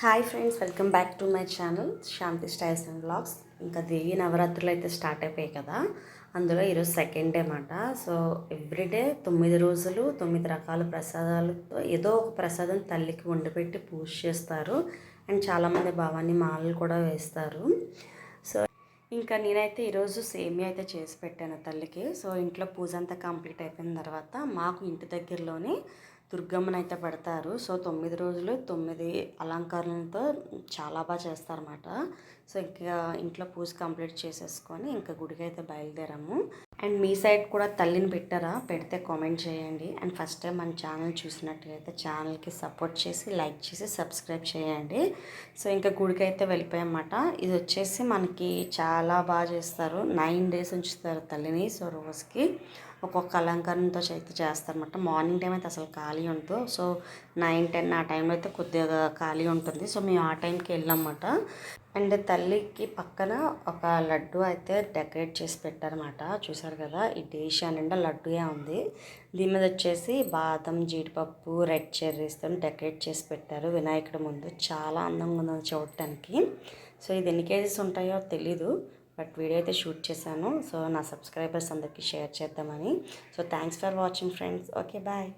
Hi friends welcome back to my channel Shanti styles and blogs. ఇంకా దేవి నవరాత్రులు అయితే start అయిపోయాయి కదా అందులో ఈరోజు సెకండ్ డే మాట సో ఎవ్రీడే తొమ్మిది రోజులు తొమ్మిది రకాల ప్రసాదాలతో ఏదో ఒక ప్రసాదం తల్లికి వండిపెట్టి పూజ చేస్తారు. అండ్ చాలామంది భావాన్ని మాలలు కూడా వేస్తారు. సో ఇంకా నేనైతే ఈరోజు సేమియా అయితే చేసి పెట్టాను తల్లికి. సో ఇంట్లో పూజ అంతా కంప్లీట్ అయిపోయిన తర్వాత మాకు ఇంటి దగ్గరలోనే దుర్గమ్మనైతే పెడతారు. సో తొమ్మిది రోజులు తొమ్మిది అలంకరణలతో చాలా బాగా చేస్తారన్నమాట. సో ఇంకా ఇంట్లో పూజ కంప్లీట్ చేసేసుకొని ఇంకా గుడికి అయితే బయలుదేరాము. అండ్ మీ సైడ్ కూడా తల్లిని పెట్టారా? పెడితే కామెంట్ చేయండి. అండ్ ఫస్ట్ టైం మన ఛానల్ చూసినట్టయితే ఛానల్కి సపోర్ట్ చేసి లైక్ చేసి సబ్స్క్రైబ్ చేయండి. సో ఇంకా గుడికి అయితే వెళ్ళిపోయామన్నమాట. ఇది వచ్చేసి మనకి చాలా బాగా చేస్తారు. నైన్ డేస్ ఉంచుతారు తల్లిని. సో రోజుకి ఒక్కొక్క అలంకరణతో అయితే చేస్తారన్నమాట. మార్నింగ్ టైం అయితే అసలు ఖాళీ ఉండదు. సో నైన్ టెన్ ఆ టైంలో అయితే కొద్దిగా ఖాళీ ఉంటుంది. సో మేము ఆ టైంకి వెళ్ళామన్నమాట. అండ్ తల్లికి పక్కన ఒక లడ్డు అయితే డెకరేట్ చేసి పెట్టారన్నమాట. చూసారు కదా ఈ డేషా నిండా లడ్డుయే ఉంది. దీని మీద వచ్చేసి బాదం జీడిపప్పు రెడ్ చెర్రీస్తో డెకరేట్ చేసి పెట్టారు వినాయకుడి ముందు. చాలా అందంగా ఉంది చూడటానికి. సో ఇది ఎన్ని కేజీస్ ఉంటాయో తెలీదు. బట్ వీడియో అయితే షూట్ చేశాను. సో నా సబ్స్క్రైబర్స్ అందరికీ షేర్ చేద్దామని. So thanks for watching friends. Okay bye.